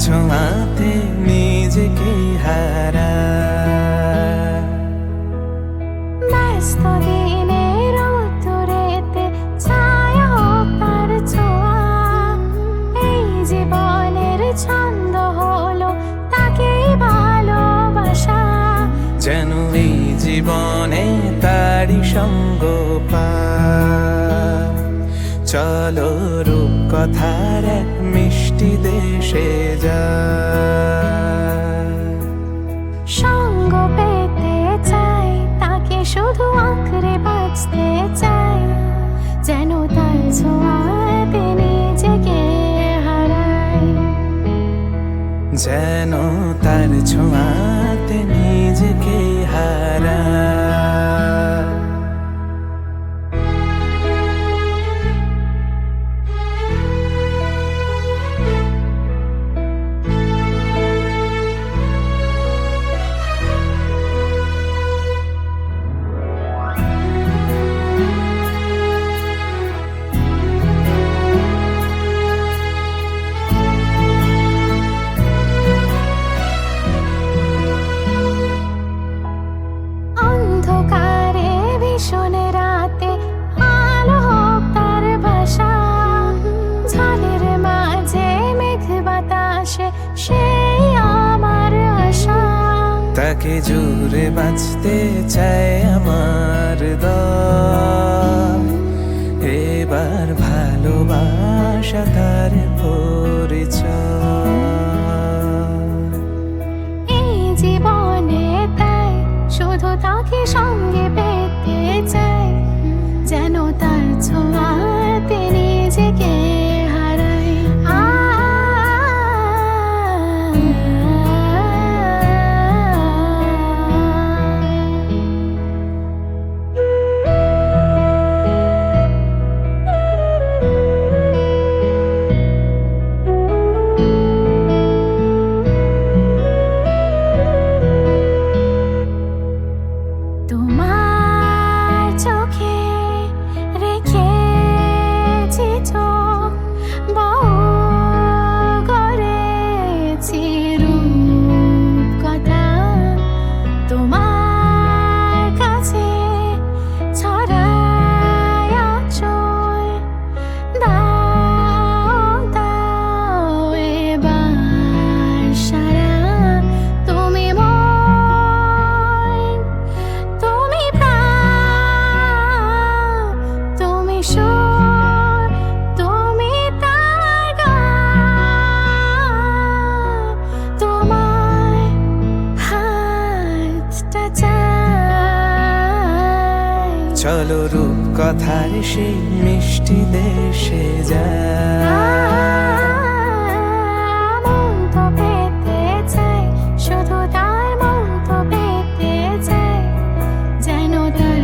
ছোঁয়াতে নিজেকে হারা। ছন্দ হলো তাকেই ভালোবাসা। যেন এই জীবনে তারি সঙ্গ চলো রূপ কথার এক মিষ্টি দেশে সঙ্গ পেতে চাই তাকে শুধু আঁকড়ে চাই। যেন তার ছোঁয়াতে নিজেকে হারাই। যেন তার সেই আমার আশা। তাকে জুড়ে বাঁচতে চায় আমার দল। এবার ভালোবাসা তার পরিচয়। এই জীবনে তাই শুধু তাকে সঙ্গে পেতে চলো রূপ কথার সেই মিষ্টি দেশে যা তো পেতে চাই শুধু তার তো পেতে চাই যেন তার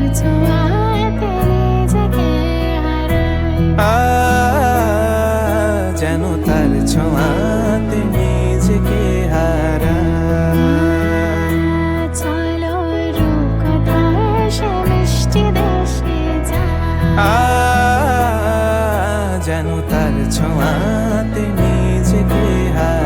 ছোঁয়াতে যেন তার ছোঁয়াতে নিজেকে হার